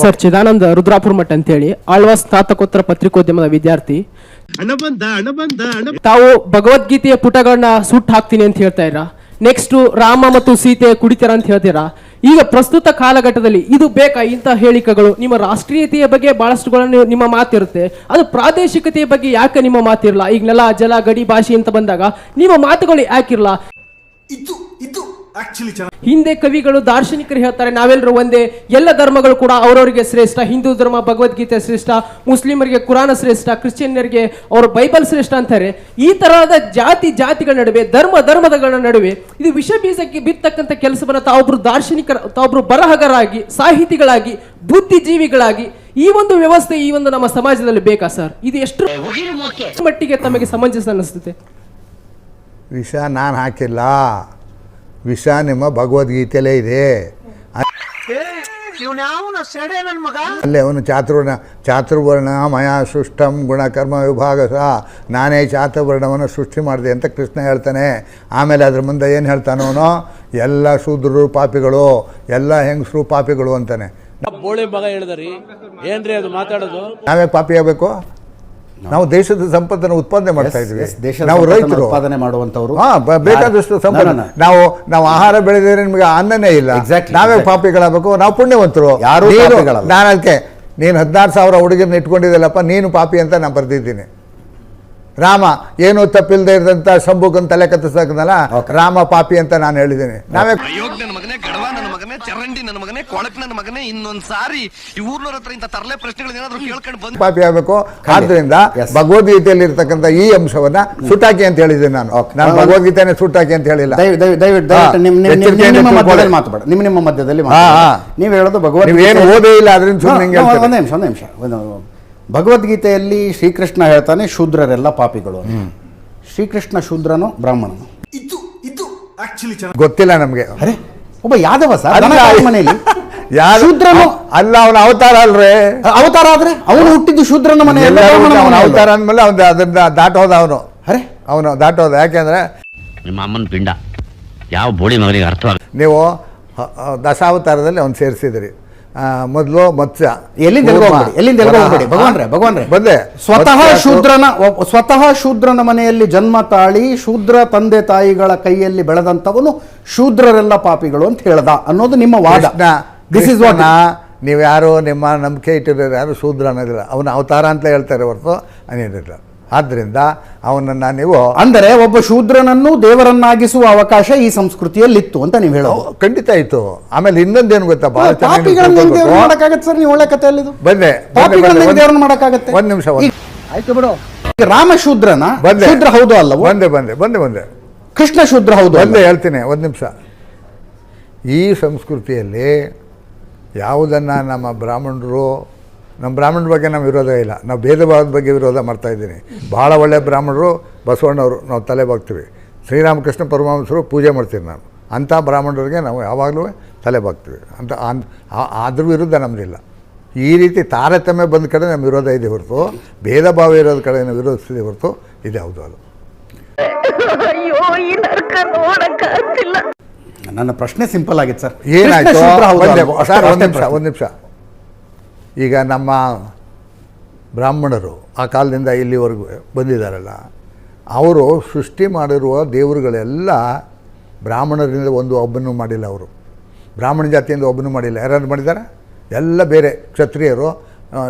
Sir Chidananda Rudrapura ಮಠ ಅಂತ ಹೇಳಿ ಆಳ್ವಾಸ್ ಸ್ನಾತಕೋತ್ತರ ಪತ್ರಿಕೋದ್ಯಮದ ವಿದ್ಯಾರ್ಥಿ. ತಾವು ಭಗವದ್ಗೀತೆಯ ಪುಟಗಳನ್ನ ಸುಟ್ಟು ಹಾಕ್ತೀನಿ ಅಂತ ಹೇಳ್ತಾ ಇರ ನೆಕ್ಸ್ಟ್ ರಾಮ ಮತ್ತು ಸೀತೆ ಕುಡಿತೀರ ಅಂತ ಹೇಳ್ತೀರಾ? ಈಗ ಪ್ರಸ್ತುತ ಕಾಲಘಟ್ಟದಲ್ಲಿ ಇದು ಬೇಕಾ ಇಂತಹ ಹೇಳಿಕೆಗಳು? ನಿಮ್ಮ ರಾಷ್ಟ್ರೀಯತೆಯ ಬಗ್ಗೆ ಬಹಳಷ್ಟುಗಳನ್ನು ನಿಮ್ಮ ಮಾತಿರುತ್ತೆ. ಅದು ಪ್ರಾದೇಶಿಕತೆಯ ಬಗ್ಗೆ ಯಾಕೆ ನಿಮ್ಮ ಮಾತಿರಲ್ಲ? ಈಗ ನೆಲ ಜಲ ಗಡಿ ಭಾಷೆ ಅಂತ ಬಂದಾಗ ನಿಮ್ಮ ಮಾತುಗಳು ಯಾಕಿರಲ್ಲ? ಇದು ಇದು ಹಿಂದೆ ಕವಿಗಳು ದಾರ್ಶನಿಕರು ಹೇಳ್ತಾರೆ ನಾವೆಲ್ಲರೂ ಒಂದೇ ಎಲ್ಲ ಧರ್ಮಗಳು ಕೂಡ ಅವರವರಿಗೆ ಶ್ರೇಷ್ಠ ಹಿಂದೂ ಧರ್ಮ ಭಗವದ್ಗೀತೆ ಶ್ರೇಷ್ಠ ಮುಸ್ಲಿಮರಿಗೆ ಕುರಾನ ಶ್ರೇಷ್ಠ ಕ್ರಿಶ್ಚಿಯನ್ನರಿಗೆ ಅವರು ಬೈಬಲ್ ಶ್ರೇಷ್ಠ ಅಂತಾರೆ. ಈ ತರಹದ ಜಾತಿ ಜಾತಿಗಳ ನಡುವೆ ಧರ್ಮ ಧರ್ಮದಗಳ ನಡುವೆ ಇದು ವಿಷ ಬೀಜಕ್ಕೆ ಬಿತ್ತಕ್ಕಂಥ ಕೆಲಸವನ್ನು ತಾವೊಬ್ರು ದಾರ್ಶನಿಕರ ತಾವೊಬ್ರು ಬರಹಗಾರಾಗಿ ಸಾಹಿತಿಗಳಾಗಿ ಬುದ್ಧಿಜೀವಿಗಳಾಗಿ ಈ ಒಂದು ವ್ಯವಸ್ಥೆ ಈ ಒಂದು ನಮ್ಮ ಸಮಾಜದಲ್ಲಿ ಬೇಕಾ ಸರ್? ಇದು ಎಷ್ಟು ಮಟ್ಟಿಗೆ ತಮಗೆ ಸಮಂಜಸ ಅನ್ನಿಸ್ತದೆ? ವಿಷ ನಾನು ಹಾಕಿಲ್ಲ. ವಿಷ ನಿಮ್ಮ ಭಗವದ್ಗೀತೆಯಲ್ಲೇ ಇದೆ ಅಲ್ಲೇ ಅವನು ಚಾತುರ್ವರ್ಣ ಚಾತುರ್ವರ್ಣ ಮಯ ಸೃಷ್ಟಂ ಗುಣಕರ್ಮ ವಿಭಾಗ ಸಹ ನಾನೇ ಚಾತುರ್ವರ್ಣವನ್ನು ಸೃಷ್ಟಿ ಮಾಡಿದೆ ಅಂತ ಕೃಷ್ಣ ಹೇಳ್ತಾನೆ. ಆಮೇಲೆ ಅದ್ರ ಮುಂದೆ ಏನು ಹೇಳ್ತಾನವನು ಎಲ್ಲ ಶೂದ್ರರು ಪಾಪಿಗಳು ಎಲ್ಲ ಹೆಂಗಸರು ಪಾಪಿಗಳು ಅಂತಾನೆ. ಬೋಳಿ ಮಗ ಹೇಳಿದ್ರಿ ಏನ್ರಿ ಅದು ಮಾತಾಡೋದು? ನಾವೇ ಪಾಪಿ ಆಗಬೇಕು? ನಾವು ದೇಶದ ಸಂಪತ್ತನ್ನು ಉತ್ಪಾದನೆ ಮಾಡ್ತಾ ಇದ್ವಿ. ನಾವು ರೈತರು. ಉತ್ಪಾದನೆ ಮಾಡುವಂತವರು ಬೇಕಾದಷ್ಟು ಸಂಪತ್ತು. ನಾವು ನಾವು ಆಹಾರ ಬೆಳೆದಿದ್ರೆ ನಿಮ್ಗೆ ಅನ್ನನೇ ಇಲ್ಲ. ನಾವೇ. ಪಾಪಿಗಳಾಗಬೇಕು. ನಾವು ಪುಣ್ಯವಂತರು. ಯಾರು ನೀನು- ನಾನು ಅದಕ್ಕೆ ನೀನು ಹದಿನಾರು ಸಾವಿರ ಹುಡುಗಿನ ಇಟ್ಕೊಂಡಿದ್ದಲ್ಲಪ್ಪ ನೀನು ಪಾಪಿ ಅಂತ ನಾನು ಬರ್ದಿದ್ದೀನಿ. ರಾಮ ಏನು ತಪ್ಪಿಲ್ಲದೆ ಇರದಂತ ಶಂಭುಕನ್ ತಲೆ ಕತ್ತಿಸಲ್ಲ ರಾಮ ಪಾಪಿ ಅಂತ ನಾನು ಹೇಳಿದ್ದೀನಿ ನಾವೇ ನನ್ನ ಮಗನೇ ಗಡವ ನನ್ನ ಮಗನೇ ಚರಂಡಿ ನನ್ನ ಮಗನೇ ಕೊಳಕ್ ನನ್ನ ಮಗನೇ ಇನ್ನೊಂದ್ ಸಾರಿ ಈ ಊರ್ನವ್ರ ಹತ್ರ ಇಂಥ ತರಲೆ ಪ್ರಶ್ನೆಗಳನ್ನ ಏನಾದ್ರು ಕೇಳ್ಕೊಂಡು ಬಂದು ಪಾಪಿ ಆಗಬೇಕು. ಆದ್ರಿಂದ. ಭಗವದ್ಗೀತೆಯಲ್ಲಿ ಇರ್ತಕ್ಕಂಥ ಈ ಅಂಶವನ್ನ ಸುಟಾಕಿ ಅಂತ ಹೇಳಿದ್ದೀನಿ ನಾನು. ನಾನು ಭಗವದ್ಗೀತೆನೆ ಸುಟಾಕಿ ಅಂತ ಹೇಳಿಲ್ಲ ದಯವಿಟ್ಟು ನಿಮ್ಮ. ಮಧ್ಯದಲ್ಲಿ ಮಾತುಬೇಡ ನಿಮ್ಮ ನಿಮ್ಮ ಮಧ್ಯದಲ್ಲಿ. ನೀವು ಹೇಳೋದು ಭಗವದ್ ಏನು ಓದೇ ಇಲ್ಲ ಅದ್ರಿಂದ ಸುಮ್ಮನೆ ಹೇಳ್ತೀರಿ. ನಿಮಿಷ ಒಂದು ನಿಮಿಷ ಒಂದು ಭಗವದ್ಗೀತೆಯಲ್ಲಿ ಶ್ರೀಕೃಷ್ಣ ಹೇಳ್ತಾನೆ ಶೂದ್ರರೆಲ್ಲ ಪಾಪಿಗಳು. ಶ್ರೀಕೃಷ್ಣ ಶೂದ್ರನು ಬ್ರಾಹ್ಮಣನು? ಇದು ಇದು ಆಕ್ಚುಲಿ ಚೆನ್ನಾಗಿ ಗೊತ್ತಿಲ್ಲ ನಮ್ಗೆ. ಅರೆ ಒಬ್ಬ ಯಾದವ ಸರ್? ಮನೆಯಲ್ಲಿ. ಯಾರು? ಶೂದ್ರನು ಅಲ್ಲ ಅವನ ಅವತಾರ ಅಲ್ರೇ. ಅವತಾರ ಆದ್ರೆ? ಅವನು ಹುಟ್ಟಿದ್ದು ಶೂದ್ರನ ಮನೆಯಲ್ಲಿ ಅವನ. ಅವತಾರ ಅಂದ್ಮೇಲೆ ಅವ್ನು ಅದನ್ನ ದಾಟೋದ ಅವನು. ಅರೆ. ಅವನು ದಾಟೋದ ಯಾಕೆಂದ್ರೆ ನಿಮ್ಮ ಅಮ್ಮನ ಪಿಂಡ. ಯಾವ ಬೋಳಿ ಮಗನಿಗೆ ಅರ್ಥವಾಗ ನೀವು ದಶಾವತಾರದಲ್ಲಿ ಅವನು ಸೇರಿಸಿದ್ರಿ. ಮೊದಲು ಮತ್ಸ್ಯ ಎಲ್ಲಿಂದ ಎಲ್ಲಿಂದ ಭಗವಾನ್ರೆ ಭಗವಾನ್ರೆ ಬಂದೆ. ಸ್ವತಃ ಶೂದ್ರನ ಸ್ವತಃ ಶೂದ್ರನ ಮನೆಯಲ್ಲಿ ಜನ್ಮ ತಾಳಿ ಶೂದ್ರ ತಂದೆ ತಾಯಿಗಳ ಕೈಯಲ್ಲಿ ಬೆಳೆದಂತವನು ಶೂದ್ರರೆಲ್ಲ ಪಾಪಿಗಳು ಅಂತ ಹೇಳ್ದ ಅನ್ನೋದು ನಿಮ್ಮ ವಾದ. ದಿಸ್ ಇಸ್ ವಾಟ್ ನೀವು ಯಾರು ನಿಮ್ಮ ನಂಬಿಕೆ ಇಟ್ಟಿರೋರು ಯಾರು ಶೂದ್ರ ಅನ್ನೋದಿಲ್ಲ ಅವನ ಅವತಾರ ಅಂತ ಹೇಳ್ತಾರೆ ಹೊರತು ಅನೇನಿಲ್ಲ ಆದ್ದರಿಂದ ಅವನನ್ನ ನೀವು ಅಂದರೆ ಒಬ್ಬ ಶೂದ್ರನನ್ನು ದೇವರನ್ನಾಗಿಸುವ ಅವಕಾಶ ಈ ಸಂಸ್ಕೃತಿಯಲ್ಲಿತ್ತು ಅಂತ ನೀವು ಹೇಳೋ ಖಂಡಿತ ಇತ್ತು ಆಮೇಲೆ ಇನ್ನೊಂದೇನು ಗೊತ್ತಾ ಮಾಡಕ್ಕಾಗತ್ತೆ ಸರ್ ನೀವು ಒಳ್ಳೆ ಕಥೆಯಲ್ಲಿ ಬಂದೆ ದೇವ್ರನ್ನ ಮಾಡಕ್ಕಾಗತ್ತೆ? ಒಂದ್ ನಿಮಿಷ ಆಯ್ತು ಬಿಡು. ರಾಮಶೂದ್ರನ ರಾಮ ಶೂದ್ರನ ಬಂದೆ ಶೂದ್ರ ಹೌದು ಅಲ್ಲ ಬಂದೆ ಬಂದೆ ಬಂದೆ ಬಂದೆ ಕೃಷ್ಣ ಶೂದ್ರ ಹೌದು ಬಂದೆ ಹೇಳ್ತೀನಿ ಒಂದು ನಿಮಿಷ. ಈ ಸಂಸ್ಕೃತಿಯಲ್ಲಿ ಯಾವುದನ್ನು ನಮ್ಮ ಬ್ರಾಹ್ಮಣರು ನಮ್ಮ ಬ್ರಾಹ್ಮಣರ ಬಗ್ಗೆ ನಮ್ಮ ವಿರೋಧ ಇಲ್ಲ. ನಾವು ಭೇದ ಭಾವದ ಬಗ್ಗೆ ವಿರೋಧ ಮಾಡ್ತಾ ಇದ್ದೀನಿ. ಭಾಳ ಒಳ್ಳೆಯ ಬ್ರಾಹ್ಮಣರು ಬಸವಣ್ಣವರು ನಾವು ತಲೆ ಬಾಗ್ತೀವಿ. ಶ್ರೀರಾಮಕೃಷ್ಣ ಪರಮಹಂಸರು ಪೂಜೆ ಮಾಡ್ತೀವಿ ನಾನು ಅಂಥ ಬ್ರಾಹ್ಮಣರಿಗೆ ನಾವು ಯಾವಾಗಲೂ ತಲೆ ಬಾಗ್ತೀವಿ. ಅಂತ ಅದ್ರ ವಿರುದ್ಧ ನಮ್ಮದಿಲ್ಲ ಈ ರೀತಿ ತಾರತಮ್ಯ ಬಂದ ಕಡೆ ನಮ್ಮ ವಿರೋಧ ಇದೆ ಹೊರತು ಭೇದ ಭಾವ ಇರೋದ ಕಡೆ ನಾವು ವಿರೋಧಿಸಿದೆ ಹೊರತು ಇದು ಯಾವುದು ಅಲ್ಲ ಅಯ್ಯೋ ಈ ನರ್ಕ ನೋಡಕ್ಕಾಗ್ತಿಲ್ಲ ನನ್ನ ಪ್ರಶ್ನೆ ಸಿಂಪಲ್ ಆಗಿತ್ತು ಸರ್. ಏನಾಯ್ತು? ಒಂದೇ- ಅಲ್ವೋ? ಸರ್ ಒಂದು ನಿಮಿಷ. ಒಂದು ನಿಮಿಷ. ಈಗ ನಮ್ಮ ಬ್ರಾಹ್ಮಣರು ಆ ಕಾಲದಿಂದ ಇಲ್ಲಿವರೆಗೂ ಬಂದಿದ್ದಾರಲ್ಲ ಅವರು ಸೃಷ್ಟಿ ಮಾಡಿರುವ ದೇವರುಗಳೆಲ್ಲ ಬ್ರಾಹ್ಮಣರಿಂದ ಒಂದು ಒಬ್ಬನೂ ಮಾಡಿಲ್ಲ ಅವರು. ಬ್ರಾಹ್ಮಣ ಜಾತಿಯಿಂದ ಒಬ್ಬನೂ ಮಾಡಿಲ್ಲ. ಯಾರು ಮಾಡಿದ್ದಾರೆ? ಎಲ್ಲ ಬೇರೆ ಕ್ಷತ್ರಿಯರು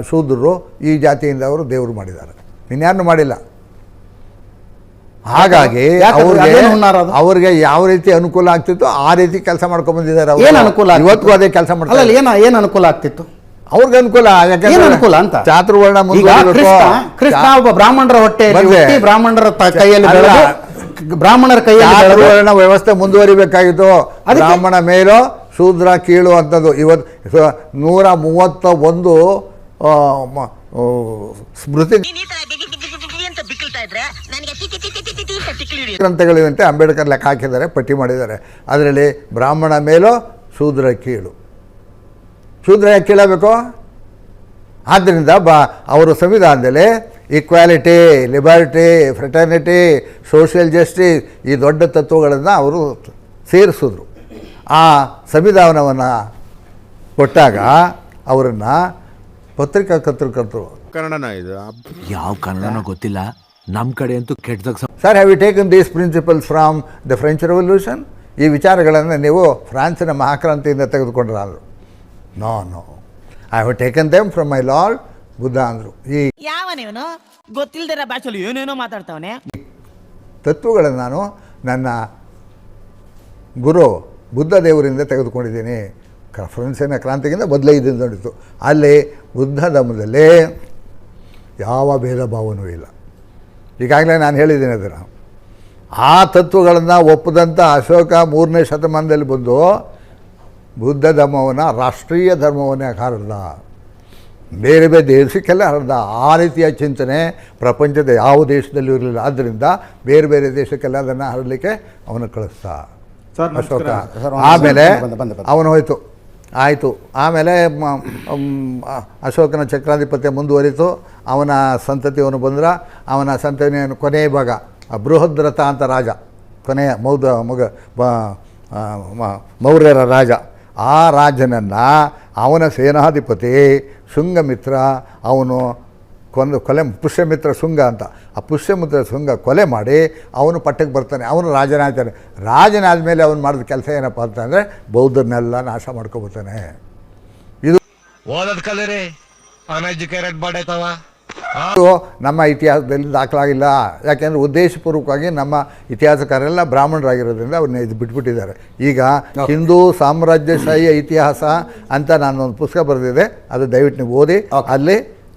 ಶೂದ್ರರು ಈ ಜಾತಿಯಿಂದ ಅವರು ದೇವರು ಮಾಡಿದ್ದಾರೆ. ಇನ್ಯಾರನ್ನು ಮಾಡಿಲ್ಲ. ಹಾಗಾಗಿ ಅವ್ರಿಗೆ? ಅವ್ರಿಗೆ ಯಾವ ರೀತಿ ಅನುಕೂಲ ಆಗ್ತಿತ್ತು ಆ ರೀತಿ ಕೆಲಸ ಮಾಡ್ಕೊಂಡ್ ಬಂದಿದ್ದಾರೆ ಆಗ್ತಿತ್ತು? ಅದೇ ಕೆಲಸ ಮಾಡ್ತಾರೆ ಏನು ಏನ ಅನುಕೂಲ ಆಗ್ತಿತ್ತು? ಅವ್ರಿಗೆ ಅನುಕೂಲ ಏನು ಅನುಕೂಲ ಅಂತ? ಚಾತುರ್ವರ್ಣ ಈಗ. ಕೃಷ್ಣ ಕೃಷ್ಣ ಒಬ್ಬ ಬ್ರಾಹ್ಮಣರ ಹೊಟ್ಟೆ ಬ್ರಾಹ್ಮಣರ ತ- ಕೈಯಲ್ಲಿ ಬ್ರಾಹ್ಮಣರ ಕೈಯಲ್ಲಿ ಚಾತುರ್ವರ್ಣ ವ್ಯವಸ್ಥೆ ಮುಂದುವರಿಬೇಕಾಗಿತ್ತು. ಬ್ರಾಹ್ಮಣ ಮೇಲೋ ಶೂದ್ರ ಕೀಳು ಅಂತದ್ದು. ಇವತ್ತು ನೂರ ಮೂವತ್ತ ಒಂದು ಸ್ಮೃತಿ ಗ್ರಂಥಗಳಿವಂತೆ ಅಂಬೇಡ್ಕರ್ ಲೆಕ್ಕ ಹಾಕಿದ್ದಾರೆ ಪಟ್ಟಿ ಮಾಡಿದ್ದಾರೆ. ಅದರಲ್ಲಿ ಬ್ರಾಹ್ಮಣ ಮೇಲೋ ಶೂದ್ರ ಕೀಳು. ಶೂದ್ರ ಯಾಕೆ ಕೇಳಬೇಕು? ಆದ್ದರಿಂದ ಬಾ ಅವರು ಸಂವಿಧಾನದಲ್ಲಿ equality liberty fraternity social justice ಈ ದೊಡ್ಡ ತತ್ವಗಳನ್ನು ಅವರು ಸೇರಿಸಿದ್ರು. ಆ ಸಂವಿಧಾನವನ್ನು ಕೊಟ್ಟಾಗ ಅವರನ್ನು ಪತ್ರಿಕಾ ಕರ್ತೃಕರ್ತರು ಕನ್ನಡನ ಇದು ಯಾವ ಕನ್ನಡನೋ ಗೊತ್ತಿಲ್ಲ. ನಮ್ಮ ಕಡೆ ಅಂತೂ ಕೆಟ್ಟದಾಗ sir have you taken these principles from the French revolution ಈ ವಿಚಾರಗಳನ್ನು ನೀವು ಫ್ರಾನ್ಸಿನ ಮಹಾಕ್ರಾಂತಿಯಿಂದ ತೆಗೆದುಕೊಂಡ್ರ ಅಂದರು no no I have taken them from my lord Buddha ಅಂದರು ಈ ಯಾವ ನೀವನು ಗೊತ್ತಿಲ್ದಿರ ಭಾಷೆಲಿ ಏನೇನೋ ಮಾತಾಡ್ತಾವನೆ. ತತ್ವಗಳನ್ನು ನಾನು ನನ್ನ ಗುರು ಬುದ್ಧ ದೇವರಿಂದ ತೆಗೆದುಕೊಂಡಿದ್ದೀನಿ. ಫ್ರಾನ್ಸಿನ ಕ್ರಾಂತಿಗಿಂತ ಮೊದಲೇ ಇದನ್ನು ನೋಡಿತು ಅಲ್ಲಿ ಬುದ್ಧ ಧರ್ಮದಲ್ಲಿ ಯಾವ ಭೇದ ಭಾವನೂ ಇಲ್ಲ. ಈಗಾಗಲೇ ನಾನು ಹೇಳಿದ್ದೀನಿ ಅದನ್ನು. ಆ ತತ್ವಗಳನ್ನು ಒಪ್ಪದಂಥ ಅಶೋಕ ಮೂರನೇ ಶತಮಾನದಲ್ಲಿ ಬಂದು ಬುದ್ಧ ಧರ್ಮವನ್ನು ರಾಷ್ಟ್ರೀಯ ಧರ್ಮವನ್ನೇ ಹರಡ್ದ ಬೇರೆ ಬೇರೆ ದೇಶಕ್ಕೆಲ್ಲ ಹರಡ್ದ ಆ ರೀತಿಯ ಚಿಂತನೆ ಪ್ರಪಂಚದ ಯಾವ ದೇಶದಲ್ಲೂ ಇರಲಿಲ್ಲ. ಆದ್ದರಿಂದ ಬೇರೆ ಬೇರೆ ದೇಶಕ್ಕೆಲ್ಲ ಅದನ್ನು ಹರಡಲಿಕ್ಕೆ ಅವನು ಕಳಿಸ್ತಾ. ಅಶೋಕ. ಆಮೇಲೆ. ಅವನು ಹೋಯಿತು. ಆಯಿತು. ಆಮೇಲೆ ಅಶೋಕನ ಚಕ್ರಾಧಿಪತ್ಯ ಮುಂದುವರಿತು. ಅವನ ಸಂತತಿಯವನು ಬಂದ್ರ ಅವನ ಸಂತತಿಯನ್ನು ಕೊನೆಯ ಭಾಗ ಬೃಹದ್ರಥ ಅಂತ ರಾಜ ಕೊನೆಯ ಮೌದ ಮಗ ಮೌರ್ಯರ ರಾಜ. ಆ ರಾಜನನ್ನು ಅವನ ಸೇನಾಧಿಪತಿ ಶೃಂಗಮಿತ್ರ ಅವನು ಕೊಂದು ಕೊಲೆ ಪುಷ್ಯಮಿತ್ರ ಶೃಂಗ ಅಂತ. ಆ ಪುಷ್ಯಮಿತ್ರ ಶೃಂಗ ಕೊಲೆ ಮಾಡಿ ಅವನು ಪಟ್ಟಕ್ಕೆ ಬರ್ತಾನೆ. ಅವನು ರಾಜನಾಗ್ತಾನೆ ರಾಜನಾದ ಮೇಲೆ ಅವನು ಮಾಡಿದ ಕೆಲಸ ಏನಪ್ಪ ಅಂತಂದರೆ ಬೌದ್ಧರನ್ನೆಲ್ಲ ನಾಶ ಮಾಡ್ಕೊಬರ್ತಾನೆ ಇದು ಓದೋದು ಕಲೀರಿ. ಅನ್ಎಜುಕೇಟೆಡ್ ಬಾಡೈತವ ನಮ್ಮ ಇತಿಹಾಸದಲ್ಲಿ ದಾಖಲಾಗಿಲ್ಲ. ಯಾಕೆಂದರೆ ಉದ್ದೇಶಪೂರ್ವಕವಾಗಿ ನಮ್ಮ ಇತಿಹಾಸಕಾರರೆಲ್ಲ ಬ್ರಾಹ್ಮಣರಾಗಿರೋದ್ರಿಂದ ಅವ್ರನ್ನ ಇದು ಬಿಟ್ಬಿಟ್ಟಿದ್ದಾರೆ. ಈಗ ಹಿಂದೂ ಸಾಮ್ರಾಜ್ಯಶಾಹಿಯ ಇತಿಹಾಸ ಅಂತ ನಾನು ಒಂದು ಪುಸ್ತಕ ಬರೆದಿದೆ. ಅದು ದಯವಿಟ್ಟು ನೀವು ಓದಿ. ಅಲ್ಲಿ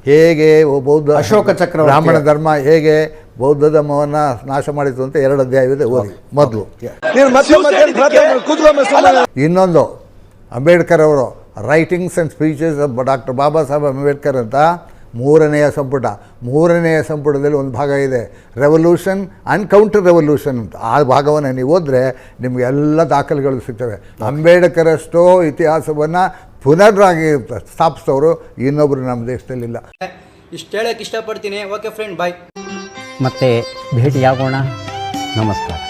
ಹೇಗೆ ಬೌದ್ಧ ಅಶೋಕ ಚಕ್ರ ಬ್ರಾಹ್ಮಣ ಧರ್ಮ ಹೇಗೆ ಬೌದ್ಧ ಧರ್ಮವನ್ನು ನಾಶ ಮಾಡಿತು ಅಂತ ಎರಡು ಅಧ್ಯಾಯವಿದೆ. ಓದಿ. ಮೊದಲು. ಇನ್ನೊಂದು ಅಂಬೇಡ್ಕರ್ ಅವರು writings and speeches doctor Baba Saheb Ambedkar ಅಂತ ಮೂರನೆಯ ಸಂಪುಟ. ಮೂರನೆಯ ಸಂಪುಟದಲ್ಲಿ ಒಂದು ಭಾಗ ಇದೆ. ರೆವಲ್ಯೂಷನ್ ಆ್ಯಂಡ್ ಕೌಂಟರ್ ರೆವಲ್ಯೂಷನ್ ಅಂತ. ಆ ಭಾಗವನ್ನು ನೀವು ಹೋದರೆ ನಿಮಗೆ ಎಲ್ಲ ದಾಖಲೆಗಳು ಸಿಗ್ತವೆ. ಅಂಬೇಡ್ಕರಷ್ಟೋ ಇತಿಹಾಸವನ್ನು ಪುನರಾಗಿ ಸ್ಥಾಪಿಸೋರು ಇನ್ನೊಬ್ಬರು ನಮ್ಮ ದೇಶದಲ್ಲಿಲ್ಲ. ಇಷ್ಟು ಹೇಳಕ್ಕೆ ಇಷ್ಟಪಡ್ತೀನಿ. ಓಕೆ ಫ್ರೆಂಡ್ ಬಾಯ್ ಮತ್ತೆ ಭೇಟಿಯಾಗೋಣ. ನಮಸ್ಕಾರ.